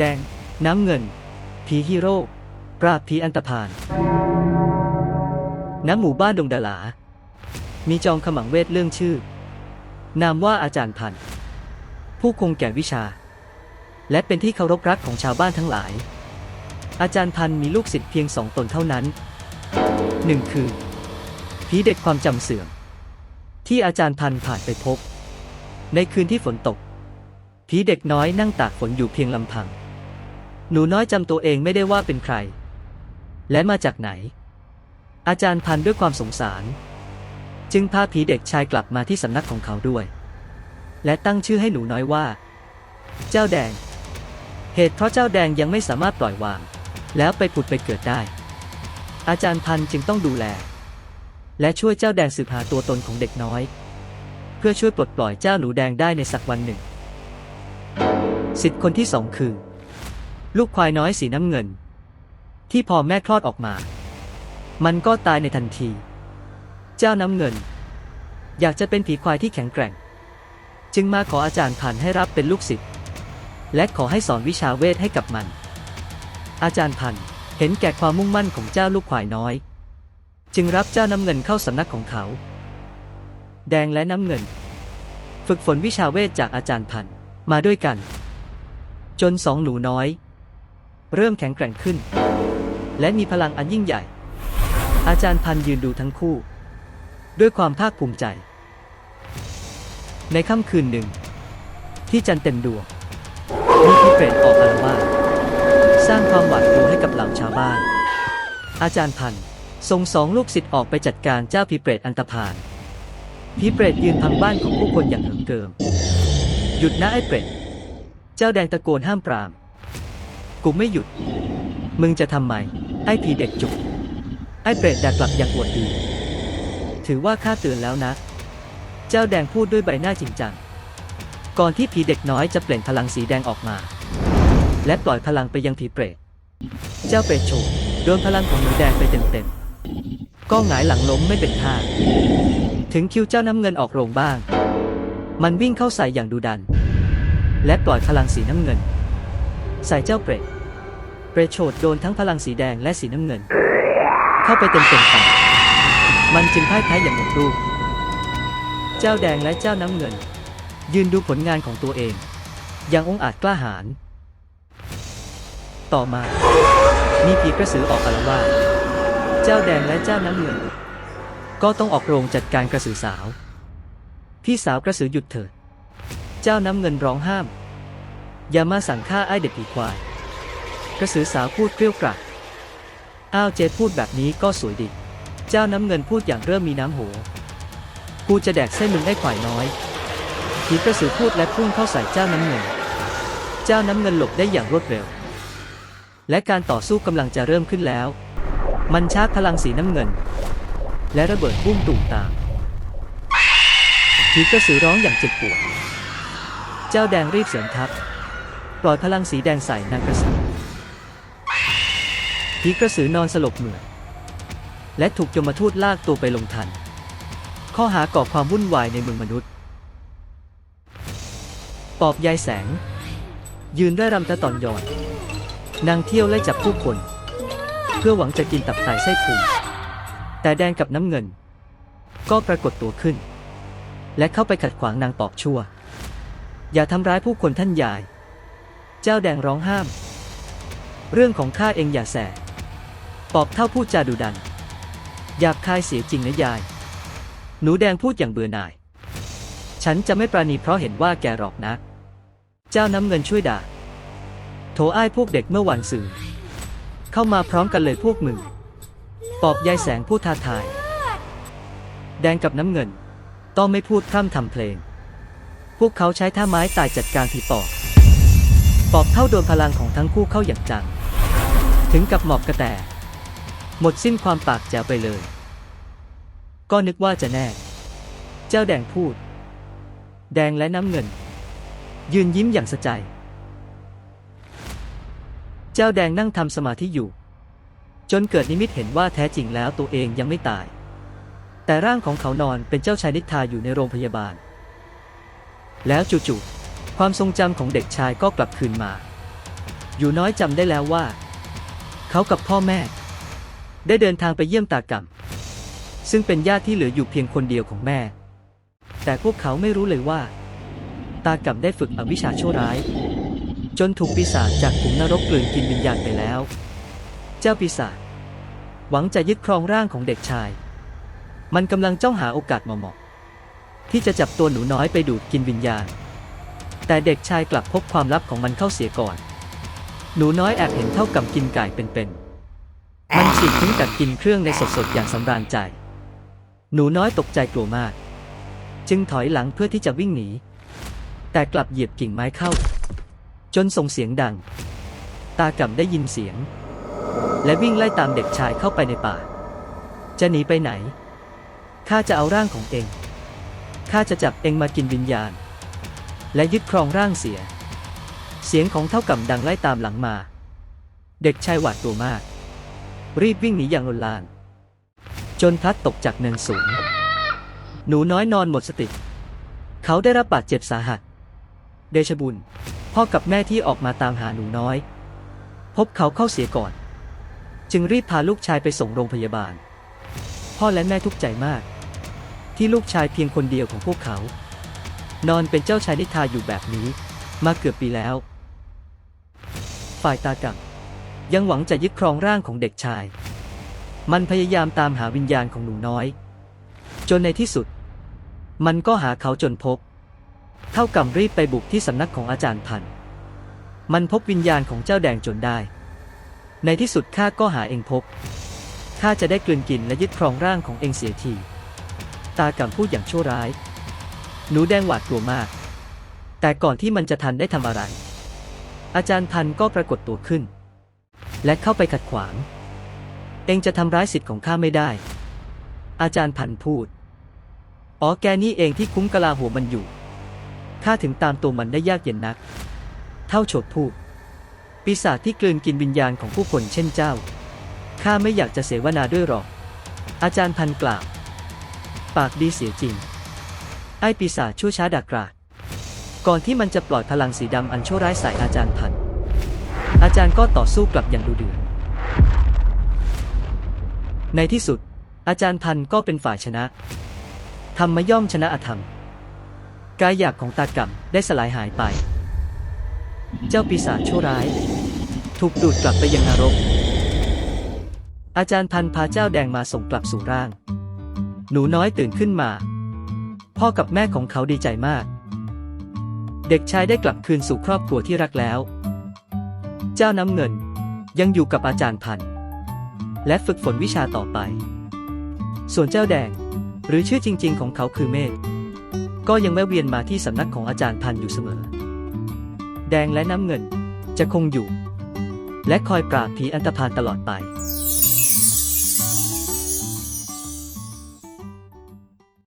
แดง น้ำเงิน ผีฮีโร่ปราบผีอันตรพานณหมู่บ้านดงดาลา มีจอมขมังเวทเรื่องชื่อ นามว่าอาจารย์พันธ์ ผู้คงแก่วิชา และเป็นที่เคารพรักของชาวบ้านทั้งหลาย อาจารย์พันธ์มีลูกศิษย์เพียงสองตนเท่านั้นหนึ่งคือผีเด็กความจำเสื่อม ที่อาจารย์พันธ์ผ่านไปพบ ในคืนที่ฝนตกผีเด็กน้อยนั่งตากฝนอยู่เพียงลำพัง หนูน้อยจำตัวเองไม่ได้ว่าเป็นใคร และมาจากไหน อาจารย์พันด้วยความสงสาร จึงพาผีเด็กชายกลับมาที่สำนักของเขาด้วย และตั้งชื่อให้หนูน้อยว่า เจ้าแดง เหตุเพราะเจ้าแดงยังไม่สามารถปล่อยวาง แล้วไปผุดไปเกิดได้ อาจารย์พันจึงต้องดูแล และช่วยเจ้าแดงสืบหาตัวตนของเด็กน้อย เพื่อช่วยปลดปล่อยเจ้าหนูแดงได้ในสักวันหนึ่งสิทธิ์คนที่สองคือ ลูกควายน้อยสีน้ำเงิน ที่พอแม่คลอดออกมา มันก็ตายในทันที เจ้าน้ำเงิน อยากจะเป็นผีควายที่แข็งแกร่ง จึงมาขออาจารย์พันให้รับเป็นลูกศิษย์และขอให้สอนวิชาเวทให้กับมัน อาจารย์พันธ์เห็นแก่ความมุ่งมั่นของเจ้าลูกควายน้อย จึงรับเจ้าน้ำเงินเข้าสำนักของเขา แดงและน้ำเงิน ฝึกฝนวิชาเวทจากอาจารย์พันธ์มาด้วยกัน จนสองหนูน้อย เริ่มแข็งแกร่งขึ้น และมีพลังอันยิ่งใหญ่ อาจารย์พันยืนดูทั้งคู่ ด้วยความภาคภูมิใจ ในค่ำคืนหนึ่ง ที่จันเต็มดวงมีผีเปรตออกอาละวาดสร้างความหวาดกลัวให้กับเหล่าชาวบ้าน อาจารย์พันส่งสองลูกศิษย์ออกไปจัดการเจ้าผีเปรตอันตพาลผีเปรตยืนพังบ้านของผู้คนอย่างเหิมเกิม หยุดนะไอ้เปรต เจ้าแดงตะโกนห้ามปราม กูไม่หยุด มึงจะทำไม ไอ้ผีเด็กจุก ไอ้เปรตด่กลับอย่างอวดดี ถือว่าข้าเตือนแล้วนะ เจ้าแดงพูดด้วยใบหน้าจริงจัง ก่อนที่ผีเด็กน้อยจะเปล่งพลังสีแดงออกมา และปล่อยพลังไปยังผีเปรต เจ้าเปรตโฉกโดนพลังของหนูแดงไปเต็มๆ ก็หงายหลังล้มไม่เป็นท่า ถึงคิวเจ้าน้ำเงินออกโรงบ้าง มันวิ่งเข้าใส่อย่างดุดัน และปล่อยพลังสีน้ำเงิน ใส่เจ้าเปรตเปรตโฉดโดนทั้งพลังสีแดงและสีน้ำเงิน เข้าไปเต็มๆกันมันจึงพ่ายแพ้อย่างหมดรูป เจ้าแดงและเจ้าน้ำเงิน ยืนดูผลงานของตัวเอง อย่างองอาจกล้าหาญต่อมา มีผีกระสือออกอาละวาดเจ้าแดงและเจ้าน้ำเงิน ก็ต้องออกโรงจัดการกระสือสาว พี่สาวกระสือหยุดเถิด เจ้าน้ำเงินร้องห้าม อย่ามาสั่งฆ่าไอ้เด็กผีควาย กระสือสาวพูดเกลี้ยวกราดอ้าวเจดพูดแบบนี้ก็สวยดี เจ้าน้ำเงินพูดอย่างเริ่มมีน้ำโหกูจะแดกเส้นมึงไอ้ควายน้อยผีกระสือพูดและพุ่งเข้าใส่เจ้าน้ำเงิน เจ้าน้ำเงินหลบได้อย่างรวดเร็ว และการต่อสู้กำลังจะเริ่มขึ้นแล้ว มันชาร์จพลังสีน้ำเงิน และระเบิดบุ้มตุ่มตามผีกระสือร้องอย่างเจ็บปวด เจ้าแดงรีบเสริมทัพ ปล่อยพลังสีแดงใส่นางกระสือผีกระสือนอนสลบเหมือดและถูกยมทูตลากตัวไปลงทัน ข้อหาก่อความวุ่นวายในเมืองมนุษย์ ปอบยายแสง ยืนได้รำตะตอนยอน นางเที่ยวไล่จับผู้คน เพื่อหวังจะกินตับไตไส้พุงแต่แดงกับน้ำเงิน ก็ปรากฏตัวขึ้น และเข้าไปขัดขวางนางปอบชั่ว อย่าทำร้ายผู้คนท่านยาย เจ้าแดงร้องห้าม เรื่องของข้าเองอย่าแสปอบเท่าพูดจาดุดันหยาบคายเสียจริงนะยาย หนูแดงพูดอย่างเบื่อหน่าย ฉันจะไม่ปราณีเพราะเห็นว่าแกหรอกนะ เจ้าน้ำเงินช่วยด่า โถอ้ายพวกเด็กเมื่อวันสื่อ เข้ามาพร้อมกันเลยพวกมึง ปอบยายแสงพูดท้าทาย แดงกับน้ำเงิน ต้องไม่พูดพร่ำทำเพลง พวกเขาใช้ท่าไม้ตายจัดการผีปอบ ปอบเท่าโดนพลังของทั้งคู่เข้าอย่างจัง ถึงกับหมอบกระแตหมดสิ้นความปากแจ๋วไปเลย ก็นึกว่าจะแน่ เจ้าแดงพูด แดงและน้ำเงิน ยืนยิ้มอย่างสะใจ เจ้าแดงนั่งทำสมาธิอยู่ จนเกิดนิมิตเห็นว่าแท้จริงแล้วตัวเองยังไม่ตาย แต่ร่างของเขานอนเป็นเจ้าชายนิทราอยู่ในโรงพยาบาล แล้วจู่ๆ ความทรงจำของเด็กชายก็กลับคืนมา อยู่น้อยจำได้แล้วว่า เขากับพ่อแม่ ได้เดินทางไปเยี่ยมตากำซึ่งเป็นญาติที่เหลืออยู่เพียงคนเดียวของแม่ แต่พวกเขาไม่รู้เลยว่า ตากำได้ฝึกอวิชชาชั่วร้าย จนถูกปีศาจจากขุมนรกกลืนกินวิญญาณไปแล้ว เจ้าปีศาจหวังจะยึดครองร่างของเด็กชาย มันกำลังจ้องหาโอกาสเหมาะๆที่จะจับตัวหนูน้อยไปดูดกินวิญญาณ แต่เด็กชายกลับพบความลับของมันเข้าเสียก่อน หนูน้อยแอบเห็นเท่ากับกินไก่เป็นๆ มันฉีกทิ้งกัดกินเครื่องในสดๆ อย่างสำราญใจ หนูน้อยตกใจกลัวมาก จึงถอยหลังเพื่อที่จะวิ่งหนี แต่กลับเหยียบกิ่งไม้เข้า จนส่งเสียงดัง ตากำได้ยินเสียง และวิ่งไล่ตามเด็กชายเข้าไปในป่า จะหนีไปไหน ข้าจะเอาร่างของเอง ข้าจะจับเองมากินวิญญาณ และยึดครองร่างเสีย เสียงของเท่ากับดังไล่ตามหลังมา เด็กชายหวาดกลัวมาก รีบวิ่งหนีอย่างลนลาน จนพลัดตกจากเนินสูง หนูน้อยนอนหมดสติ เขาได้รับบาดเจ็บสาหัส เดชบุญ พ่อกับแม่ที่ออกมาตามหาหนูน้อย พบเขาเข้าเสียก่อน จึงรีบพาลูกชายไปส่งโรงพยาบาล พ่อและแม่ทุกข์ใจมาก ที่ลูกชายเพียงคนเดียวของพวกเขา นอนเป็นเจ้าชายนิทาอยู่แบบนี้ มาเกือบปีแล้ว ฝ่ายตากำยังหวังจะยึดครองร่างของเด็กชาย มันพยายามตามหาวิญญาณของหนูน้อย จนในที่สุด มันก็หาเขาจนพบ เท่ากับรีบไปบุกที่สำนักของอาจารย์พัน มันพบวิญญาณของเจ้าแดงจนได้ ในที่สุดข้าก็หาเองพบข้าจะได้กลืนกินและยึดครองร่างของเองเสียที ตากำพูดอย่างชั่วร้าย หนูแดงหวาดกลัวมาก แต่ก่อนที่มันจะทันได้ทำอะไร อาจารย์พันก็ปรากฏตัวขึ้น และเข้าไปขัดขวาง เองจะทำร้ายสิทธิ์ของข้าไม่ได้ อาจารย์พันพูด อ๋อแกนี่เองที่คุ้มกะลาหัวมันอยู่ ข้าถึงตามตัวมันได้ยากเย็นนัก เท่าโฉดพูด ปีศาจที่กลืนกินวิญญาณของผู้คนเช่นเจ้า ข้าไม่อยากจะเสวนาด้วยหรอก อาจารย์พันกล่าว ปากดีเสียจริง ไอ้ปีศาจชั่วช้าดักกราดก่อนที่มันจะปล่อยพลังสีดำอันชั่วร้ายใส่อาจารย์พัน อาจารย์ก็ต่อสู้กลับอย่างดุเดือดในที่สุด อาจารย์พันก็เป็นฝ่ายชนะ ธรรมย่อมชนะอธรรม กายหยาบของตากรรมได้สลายหายไป เจ้าปีศาจชั่วร้าย ถูกดูดกลับไปยังนรก อาจารย์พันพาเจ้าแดงมาส่งกลับสู่ร่าง หนูน้อยตื่นขึ้นมา พ่อกับแม่ของเขาดีใจมาก เด็กชายได้กลับคืนสู่ครอบครัวที่รักแล้ว เจ้าน้ำเงินยังอยู่กับอาจารย์พันและฝึกฝนวิชาต่อไป ส่วนเจ้าแดง หรือชื่อจริง ๆ ของเขาคือเมฆก็ยังแวะเวียนมาที่สำนักของอาจารย์พันอยู่เสมอ แดงและน้ำเงินจะคงอยู่ และคอยปราบผีอันตรพานตลอดไป